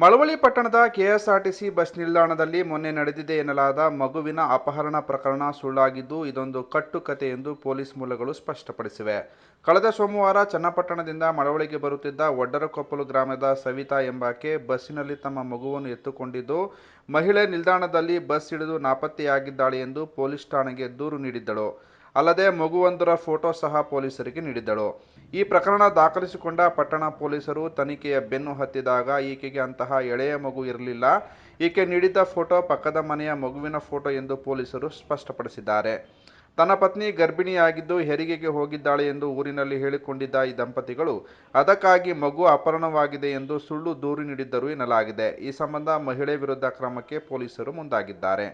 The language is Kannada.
ಮಳವಳ್ಳಿ ಪಟ್ಟಣದ ಕೆಎಸ್ಆರ್ಟಿಸಿ ಬಸ್ ನಿಲ್ದಾಣದಲ್ಲಿ ಮೊನ್ನೆ ನಡೆದಿದೆ ಎನ್ನಲಾದ ಮಗುವಿನ ಅಪಹರಣ ಪ್ರಕರಣ ಸುಳ್ಳಾಗಿದ್ದು ಇದೊಂದು ಕಟ್ಟುಕತೆ ಎಂದು ಪೊಲೀಸ್ ಮೂಲಗಳು ಸ್ಪಷ್ಟಪಡಿಸಿವೆ. ಕಳೆದ ಸೋಮವಾರ ಚನ್ನಪಟ್ಟಣದಿಂದ ಮಳವಳ್ಳಿಗೆ ಬರುತ್ತಿದ್ದ ಒಡ್ಡರಕೊಪ್ಪಲು ಗ್ರಾಮದ ಸವಿತಾ ಎಂಬಾಕೆ ಬಸ್ಸಿನಲ್ಲಿ ತಮ್ಮ ಮಗುವನ್ನು ಎತ್ತುಕೊಂಡಿದ್ದು, ಮಹಿಳೆ ನಿಲ್ದಾಣದಲ್ಲಿ ಬಸ್ ಹಿಡಿದು ನಾಪತ್ತೆಯಾಗಿದ್ದಾಳೆ ಎಂದು ಪೊಲೀಸ್ ಠಾಣೆಗೆ ದೂರು ನೀಡಿದ್ದಳು. ಅಲ್ಲದೆ ಮಗುವೊಂದರ ಫೋಟೋ ಸಹ ಪೊಲೀಸರಿಗೆ ನೀಡಿದ್ದಳು. ಈ ಪ್ರಕರಣ ದಾಖಲಿಸಿಕೊಂಡ ಪಟ್ಟಣ ಪೊಲೀಸರು ತನಿಖೆಯ ಬೆನ್ನು ಹತ್ತಿದಾಗ ಈಕೆಗೆ ಅಂತಹ ಎಳೆಯ ಮಗು ಇರಲಿಲ್ಲ. ಈಕೆ ನೀಡಿದ್ದ ಫೋಟೋ ಪಕ್ಕದ ಮನೆಯ ಮಗುವಿನ ಫೋಟೋ ಎಂದು ಪೊಲೀಸರು ಸ್ಪಷ್ಟಪಡಿಸಿದ್ದಾರೆ. ತನ್ನ ಪತ್ನಿ ಗರ್ಭಿಣಿಯಾಗಿದ್ದು ಹೆರಿಗೆಗೆ ಹೋಗಿದ್ದಾಳೆ ಎಂದು ಊರಿನಲ್ಲಿ ಹೇಳಿಕೊಂಡಿದ್ದ ಈ ದಂಪತಿಗಳು, ಅದಕ್ಕಾಗಿ ಮಗು ಅಪಹರಣವಾಗಿದೆ ಎಂದು ಸುಳ್ಳು ದೂರು ನೀಡಿದ್ದರು ಎನ್ನಲಾಗಿದೆ. ಈ ಸಂಬಂಧ ಮಹಿಳೆ ವಿರುದ್ಧ ಕ್ರಮಕ್ಕೆ ಪೊಲೀಸರು ಮುಂದಾಗಿದ್ದಾರೆ.